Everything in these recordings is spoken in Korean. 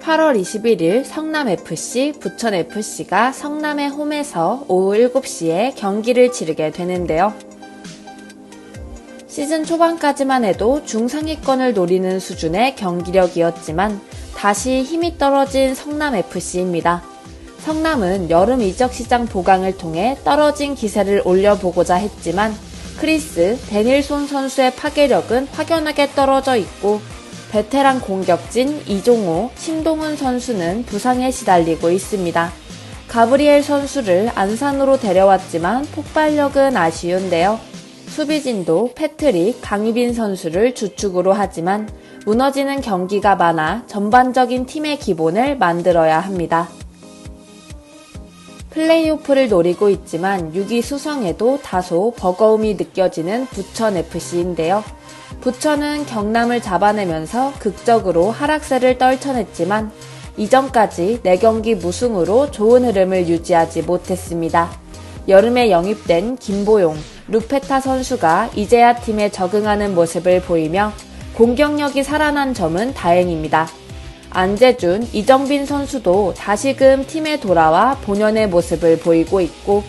(8월 21일) 성남FC, 부천FC가 성남의 홈에서 오후 7시에 경기를 치르게 되는데요. 시즌 초반까지만 해도 중상위권을 노리는 수준의 경기력이었지만 다시 힘이 떨어진 성남FC입니다. 성남은 여름 이적 시장 보강을 통해 떨어진 기세를 올려보고자 했지만 크리스 데닐손 선수의 파괴력은 확연하게 떨어져 있고 베테랑 공격진 이종호, 신동훈 선수는 부상에 시달리고 있습니다. 가브리엘 선수를 안산으로 데려왔지만 폭발력은 아쉬운데요. 수비진도 패트릭, 강희빈 선수를 주축으로 하지만 무너지는 경기가 많아 전반적인 팀의 기본을 만들어야 합니다. 플레이오프를 노리고 있지만 6위 수성에도 다소 버거움이 느껴지는 부천FC인데요. 부천은 경남을 잡아내면서 극적으로 하락세를 떨쳐냈지만 이전까지 4경기 무승으로 좋은 흐름을 유지하지 못했습니다. 여름에 영입된 김보용, 루페타 선수가 이제야 팀에 적응하는 모습을 보이며 공격력이 살아난 점은 다행입니다. 안재준, 이정빈 선수도 다시금 팀에 돌아와 본연의 모습을 보이고 있고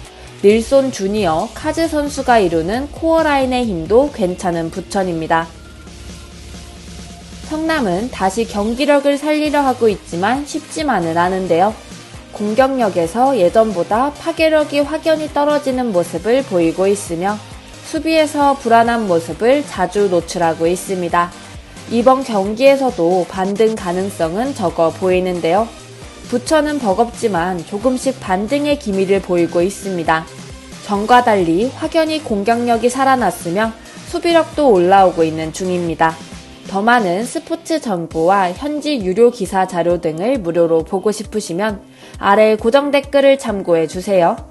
닐손 주니어, 카즈 선수가 이루는 코어라인의 힘도 괜찮은 부천입니다. 성남은 다시 경기력을 살리려 하고 있지만 쉽지만은 않은데요. 공격력에서 예전보다 파괴력이 확연히 떨어지는 모습을 보이고 있으며 수비에서 불안한 모습을 자주 노출하고 있습니다. 이번 경기에서도 반등 가능성은 적어 보이는데요. 부천은 버겁지만 조금씩 반등의 기미를 보이고 있습니다. 전과 달리 확연히 공격력이 살아났으며 수비력도 올라오고 있는 중입니다. 더 많은 스포츠 정보와 현지 유료 기사 자료 등을 무료로 보고 싶으시면 아래 고정 댓글을 참고해 주세요.